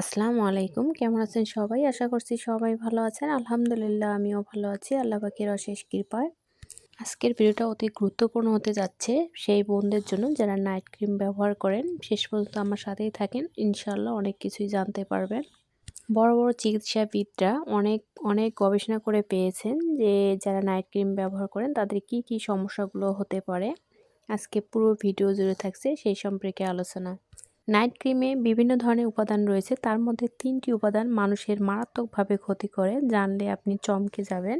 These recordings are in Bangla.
আসসালামু আলাইকুম। কেমন আছেন সবাই? আশা করছি সবাই ভালো আছেন। আলহামদুলিল্লাহ, আমিও ভালো আছি। আল্লাহ পাখির অশেষ কৃপায়। আজকের ভিডিওটা অতি গুরুত্বপূর্ণ হতে যাচ্ছে। সেই বোনদের জন্য যারা নাইট ক্রিম ব্যবহার করেন, শেষ পর্যন্ত আমার সাথেই থাকেন। ইনশাল্লাহ অনেক কিছুই জানতে পারবেন। বড় বড় চিকিৎসাবিদরা অনেক অনেক গবেষণা করে পেয়েছেন যে যারা নাইট ক্রিম ব্যবহার করেন, তাদের কি কি সমস্যাগুলো হতে পারে। আজকে পুরো ভিডিও জুড়ে থাকছে সেই সম্পর্কে আলোচনা। নাইট ক্রিমে বিভিন্ন ধরনের উপাদান রয়েছে। তার মধ্যে তিনটি উপাদান মানুষের মারাত্মকভাবে ক্ষতি করে, জানলে আপনি চমকে যাবেন।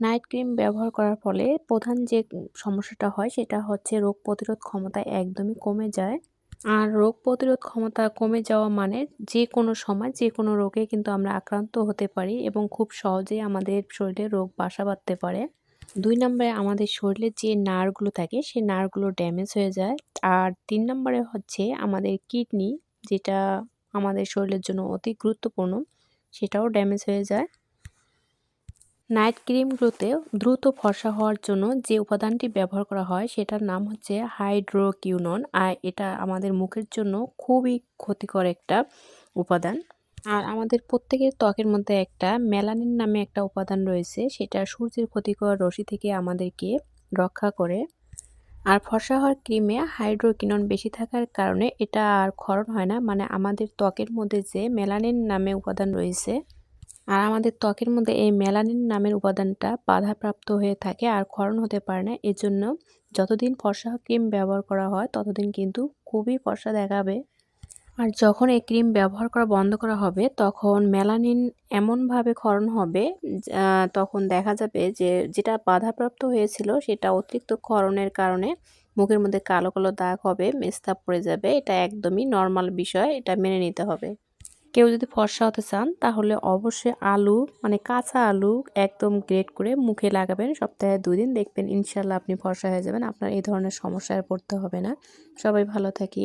নাইট ক্রিম ব্যবহার করার ফলে প্রধান যে সমস্যাটা হয়, সেটা হচ্ছে রোগ প্রতিরোধ ক্ষমতা একদমই কমে যায়। আর রোগ প্রতিরোধ ক্ষমতা কমে যাওয়া মানে যে কোনো সময় যে কোনো রোগে কিন্তু আমরা আক্রান্ত হতে পারি এবং খুব সহজেই আমাদের শরীরে রোগ বাসা বাঁধতে পারে। দুই নম্বরে আমাদের শরীরে যে নারগুলো থাকে, সেই নারগুলো ড্যামেজ হয়ে যায়। আর তিন নম্বরে হচ্ছে আমাদের কিডনি, যেটা আমাদের শরীরের জন্য অতি গুরুত্বপূর্ণ, সেটাও ড্যামেজ হয়ে যায়। নাইট ক্রিমগুলোতে দ্রুত ফর্সা হওয়ার জন্য যে উপাদানটি ব্যবহার করা হয়, সেটার নাম হচ্ছে হাইড্রোকিউনন। আর এটা আমাদের মুখের জন্য খুবই ক্ষতিকর একটা উপাদান। আর আমাদের প্রত্যেকের ত্বকের মধ্যে একটা মেলানিন নামে একটা উপাদান রয়েছে, সেটা সূর্যের ক্ষতিকর রশ্মি থেকে আমাদেরকে রক্ষা করে। আর ফর্সা হওয়ার ক্রিমে হাইড্রোকিনন বেশি থাকার কারণে এটা আর ক্ষরণ হয় না মানে আমাদের ত্বকের মধ্যে যে মেলানিন নামে উপাদান রয়েছে, আর আমাদের ত্বকের মধ্যে এই মেলানিন নামের উপাদানটা বাধাপ্রাপ্ত হয়ে থাকে আর ক্ষরণ হতে পারে না। এজন্য যতদিন ফর্সা ক্রিম ব্যবহার করা হয়, ততদিন কিন্তু খুবই ফর্সা দেখাবে। আর যখন এই ক্রিম ব্যবহার করা বন্ধ করা হবে, তখন মেলানিন এমনভাবে ক্ষরণ হবে তখন দেখা যাবে যে যেটা বাধাপ্রাপ্ত হয়েছিল সেটা অতিরিক্ত ক্ষরণের কারণে মুখের মধ্যে কালো কালো দাগ হবে মেস্তা পড়ে যাবে। এটা একদমই নর্মাল বিষয়, এটা মেনে নিতে হবে। কেউ যদি ফর্সা হতে চান, তাহলে অবশ্যই আলু মানে কাঁচা আলু একদম গ্রেট করে মুখে লাগাবেন। সপ্তাহে দিন দেখবেন ইনশাল্লাহ আপনি ফর্সা হয়ে যাবেন, আপনার এই ধরনের সমস্যায় পড়তে হবে না। সবাই ভালো থাকি।